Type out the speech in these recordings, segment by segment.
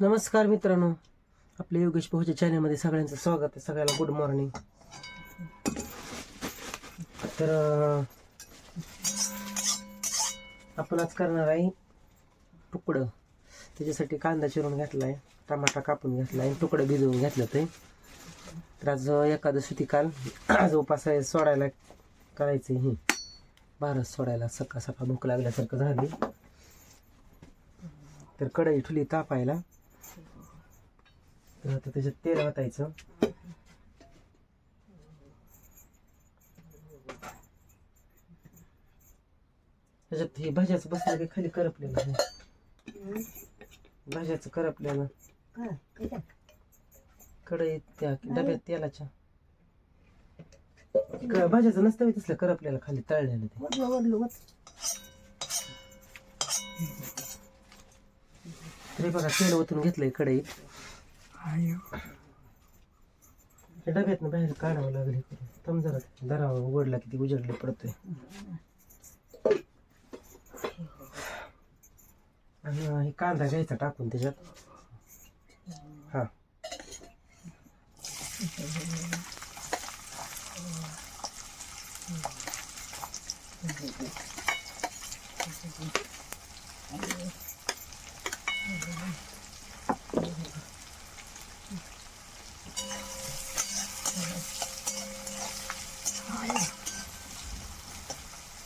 नमस्कार मित्रांनो आपल्या योगेश भाऊच्या चॅनलमध्ये सगळ्यांचं स्वागत आहे. सगळ्याला गुड मॉर्निंग तर आपण आज करणार आहे तुकडं. त्याच्यासाठी कांदा चिरून घेतला आहे टमाटा कापून घेतला आहे तुकडं भिजवून घेतलं ते तर आज एखादं ती काल आज उपास सोडायला करायचं हे. बारस सोडायला सकाळ सकाळ भूक लागल्यासारखं झाली. तर कढई ठुली तापायला. तर आता त्याच्यात तेल वाटायचं त्याच्यात हे भाज्याचं बसलं की खाली करपलेलं आहे. भाज्याचं करपलेलं? कढईत त्या डब्यात तेलाच्या. क- भाज्याचं नसतं होय तसलं करपलेलं खाली तळलेलं ते. वरलं वरलं वत. तरी बघा तेल ओतून घेतलंय त्या डब्यातनं बाहेर काढावं लागेल थांब जरा दरा उघडला किती उजडले पडतोय. आणि हे कांदा घ्यायचा टाकून त्याच्यात. हा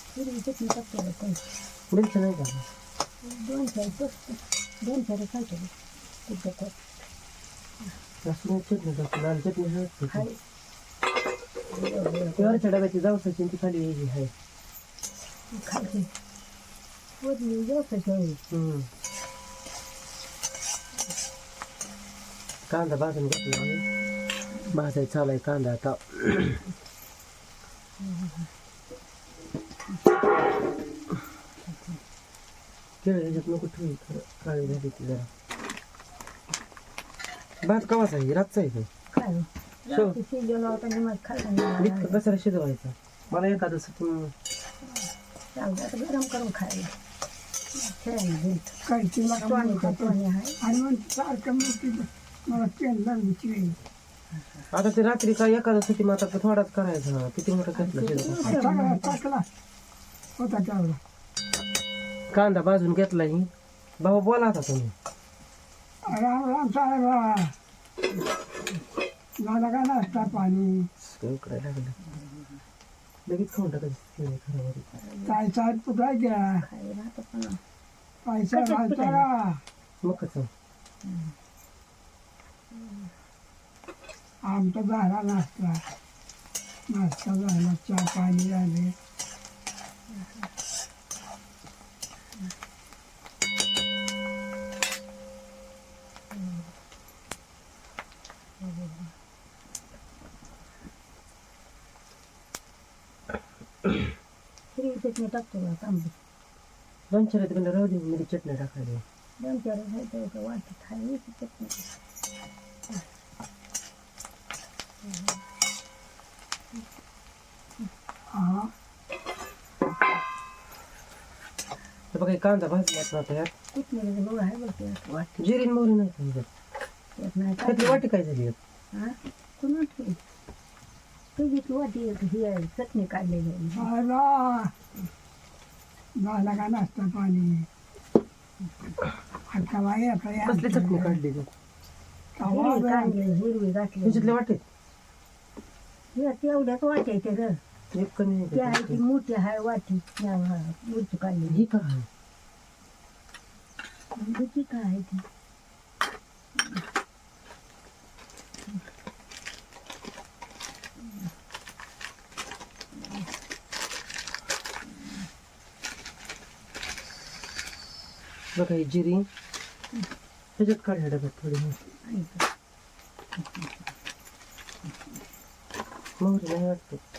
हिरवी चटणी टाकते नाही का? दोन टोस्ट दोन चार खायचे लसूण चटणी लाल चटणी हळद डब्याची ती खाली यायची आहे खायचे वरली जास्त आहे. हम्म. कांदा भाजून घेतला आम्ही. भाजायचा चालू आहे कांदा आता. भात कवाचा आहे रातचा आहे तो. काय शो. रात्री शिजवला होता आणि मग खाल्ला नीट कचरा शिजवायचा मला एखादं तुम्ही चालतं गरम करून खायला खेळायला घरी काही तिला टोणी तर टोणी आहे आणि मग सारखं मग ती मला तेल लागली आता ते रात्री काय एखादं साठी मग आता थोडाच करायचा किती मोठा शिजवा टाकला होता तेवढा कांदा भाजून घेतला ही भाऊ बोला आता तुम्ही. राम राम साहेब झाला का नाश्ता पाणी? इकडे लागलं. लगेच खाऊन टाकायचं खरं काय साहेब कुठं पैसा घालता का? मग कसं आमचा झाला नाश्ता. नाश्ता झाला चहा पाणी झाले. हिरवी चटणी टाकतो बघा तांबडी दोन चार तिकडे राहू दे मी चटणी टाकायला दोन चार घ्यायचं का वाटत खायची चटणी हा तर बघा हे कांदा भाजल्यात ना आता यात. कुठली लोक आहे बघ त्यात वाटी जिरीन मोहरी नाही समजत त्यात नाही त्यातली वाटी काय झाली यात? हा? कोण वाटते तुझीच वाटी एक ही आहे चटणी काढलेली आहे. झाला झाला का नाश्ता पाणी? आता बाई कसली चटणी काढली ती हिरवी काढली हिरवी घातली. त्याच्यातल्या वाटेत हे तेवढ्याच वाटायचे ग. एक कमी आहे ती आहे ती मोठी आहे वाटी या हा, काढली ही का आहे? दुची काय आहे ती बघा ही जिरी त्याच्यात काढल्या डब्यात थोडी मोहरी. मोहरी नाही वाटत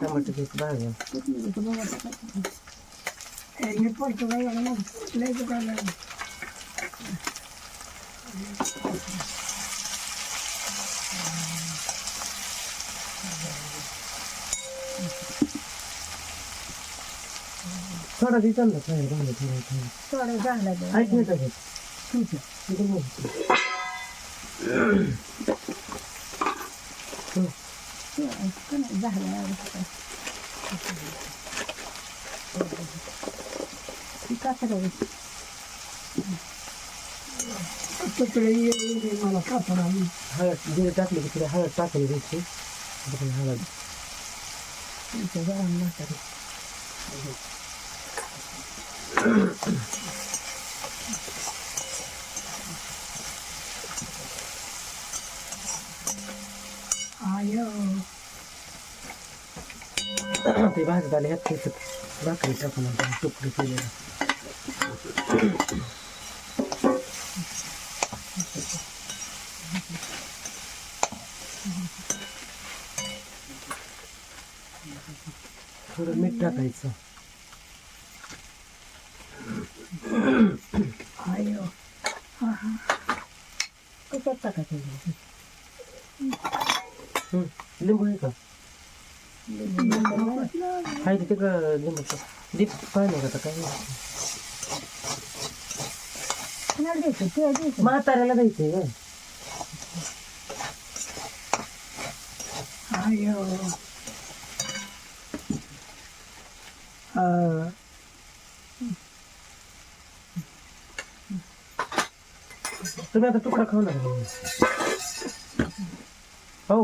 टमाटर घ्यायचं भाजून कोथिंबीरीचं बघा टाकायचं. हे पडतो काय झालं मग लय दुकान लागलं. थोडा दिवस ना काय झालं थोडं थोडं थोडं झालं तर. ऐक नाही टाकत ठीक आहे. इकडे बघ. ठेवायचं नाही, झालं आता. ती का करायची? तुकडे ये मला कापड आली हळद जिरे टाकली की थोडी हळद टाकली द्यायची आता काही हळद इथे गरम मसाला. आय ते भाजत आले ह्यात भाकरी टाकून आपण तुकडे केलेले थोडं मीठ टाकायचं कशात टाकायचं. लिंबू आहे का आहे तिथे का लिंबू दीप पाहिजे का आता काय कोणाला द्यायचं? ते द्यायचं. म्हाताऱ्याला द्यायचंय का आय तुम्ही आता तुकडा खाऊ नका म्हणे. हो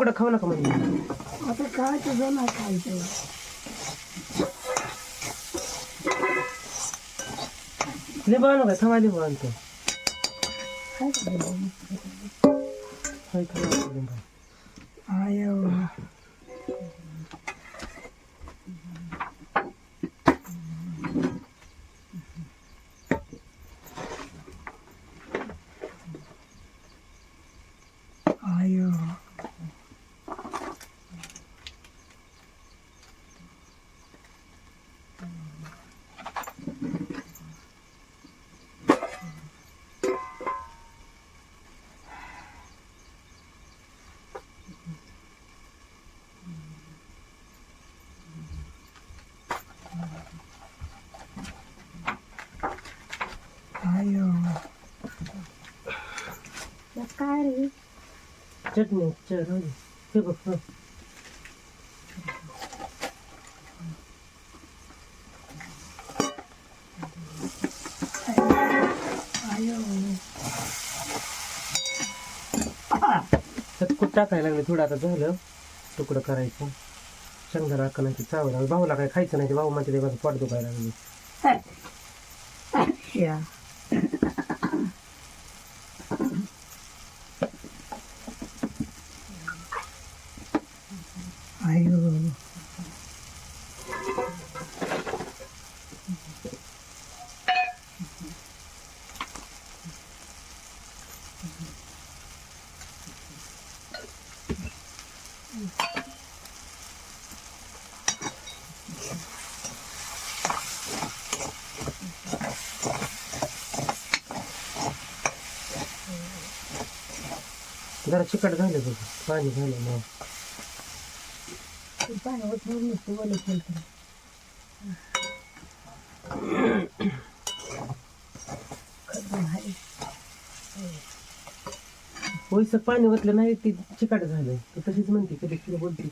तुकडा खाऊ नका म्हणजे आता काय तुझं ना खायचं लिंबू आणू का थांबा लिंबू आणतो काय करायचं? हाय, थांबा लिंबू आय आय आय. त्यात काय रे? चटणी च- राहू दे. हे बघ. हं. त्यात कुठं टाकायला लागले थोडं आता झालं. तुकडं करायचं. शेंगदाणा अक्का नाही चावं लागलं. भाऊला काय खायचं नाही ते भाऊ म्हणते ते माझं पोट दुखायला लागले या. आयो जरा चिकट झालं बघ. पाणी झालं मग. पाणी ओतून नुसतं ओलं केलं पाणी ओतलं नाही ती चिकट झालं. तू तशीच म्हणते कधी तुला बोलते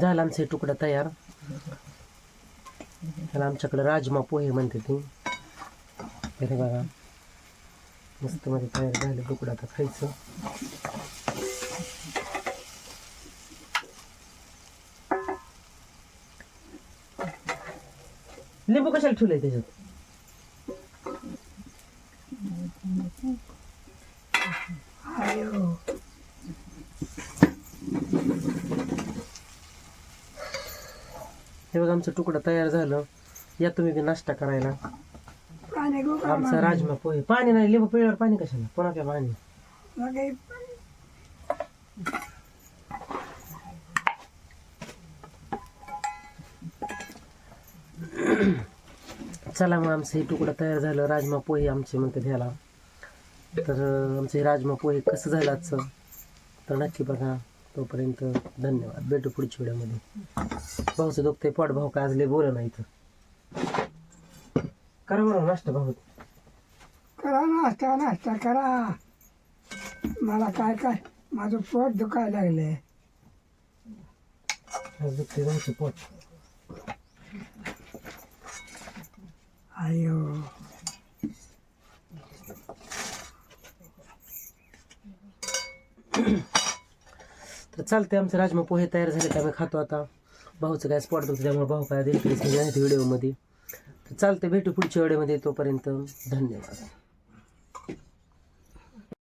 झाला आमचा हे तुकडा तयार. त्याला आमच्याकडे राजमा पोहे म्हणते ती. बघा. मस्त मध्ये तयार झाले तुकडा आता खायचं. लिंबू कशाला ठेवलंय त्याच्यात? हे बघा आमचं तुकडा तयार झालं. या तुम्ही बी नाश्ता करायला. गो का आमचा राजमा पोहे. पाणी नाही लिंबू पिळल्यावर पाणी कशाला? पुन्हा काय पाणी चला मग आमचं हे तुकडं तयार झालं. राजमा पोहे आमचे म्हणते ह्याला. तर आमचं राजमा पोहे कसं झालं आजचं? तर नक्की बघा. तोपर्यंत धन्यवाद. भेटू पुढच्या व्हिडिओमध्ये. भाऊचं दुखतंय पोट भाऊ काय आज लय बोल नाही इथं. करा बरं नाश्ता भाऊ. करा नाश्ता नाश्ता करा. मला काय काय? माझं पोट दुखायला लागले आज दुखते भाऊचं पोट. अयो तर चालते आमचे राजमा पोहे तयार झाले आम्ही खातो आता. भाऊचं काय स्पॉट होतं त्यामुळे भाऊ काय देईल व्हिडिओमध्ये चालते भेटू पुढच्या वेळेमध्ये तोपर्यंत. धन्यवाद.